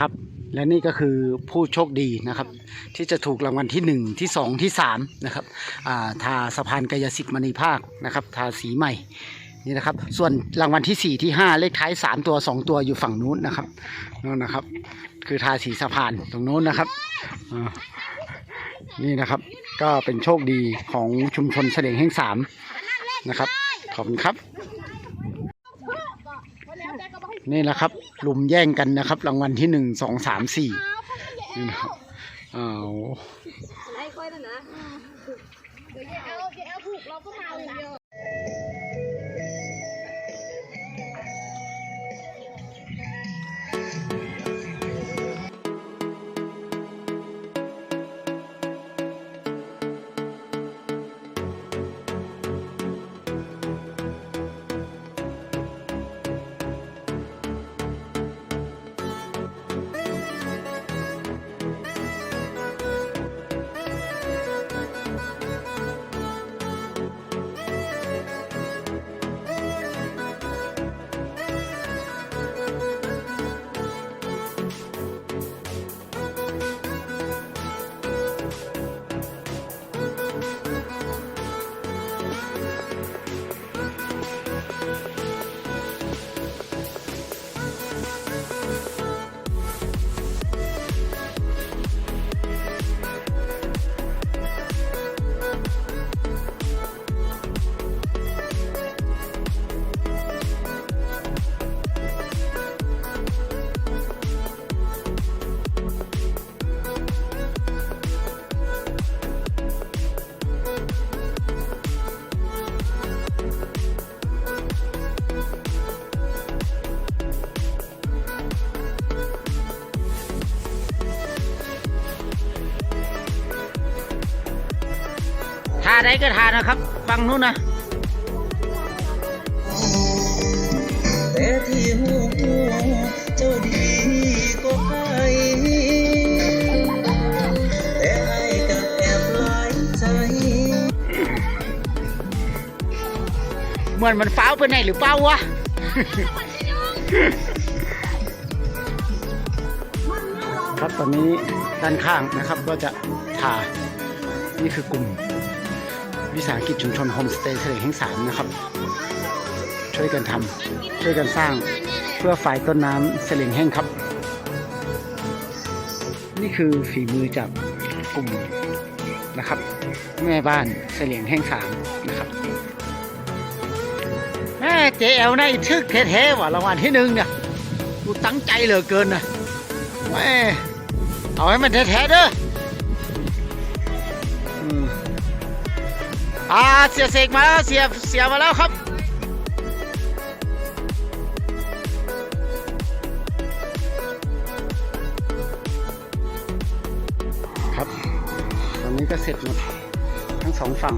ครับ และนี่ก็คือผู้โชคดีนะครับ ที่จะถูกรางวัลที่หนึ่งที่สองที่สามนะครับาทาสะพานกายสิทธิ์มณีภาคนะครับ ทาสีใหม่นี่นะครับ ส่วนรางวัลที่สี่ที่ห้าเลขท้ายสามตัวสองตัวอยู่ฝั่งนู้นนะครับนู่นนะครับ คือทาสีสะพานตรงนู้นนะครับนี่นะครับก็เป็นโชคดีของชุมชนเสลียงแห่งสามนะครับ ขอบคุณครับ นี่แหละครับลุมแย่งกันนะครับ รางวัลที่หนึ่งสองสามสี่นี่นะครับอ้าวไล่ค่อยนะนะเดี๋ยวเยเอาเยวเอาผูกเราก็มาอย่างเดียว ได้ก็ทานะครับฟังนู้นนะแต่ที่หูเจ้าดีก็ให้แต่ให้กับแอบหลายใจเหมือนมันฟ้าวไปไหนหรือเปล่าวะครับตอนนี้ด้านข้างนะครับก็จะทานี่คือกลุ่ม วิสาหกิจชุมชนโฮมสเตย์เฉลิมแห่งสามนะครับ ช่วยกันทำช่วยกันสร้างเพื่อฝ่ายต้นน้ำเสลิงแห้งครับ นี่คือฝีมือจากกลุ่มนะครับ แม่บ้านเสลียงแห้งสามนะครับแม่เจเอลนะไอ้ทึกแท้ๆว่ะรางวัลที่หนึ่งเนี่ยกูตั้งใจเหลือเกินนะแม่เอาให้มันแท้ๆเด้อ อ่าเสียเสกมาแล้วเสียเสียมาแล้วครับครับตอนนี้ก็เสร็จหมดทั้งสองฝั่ง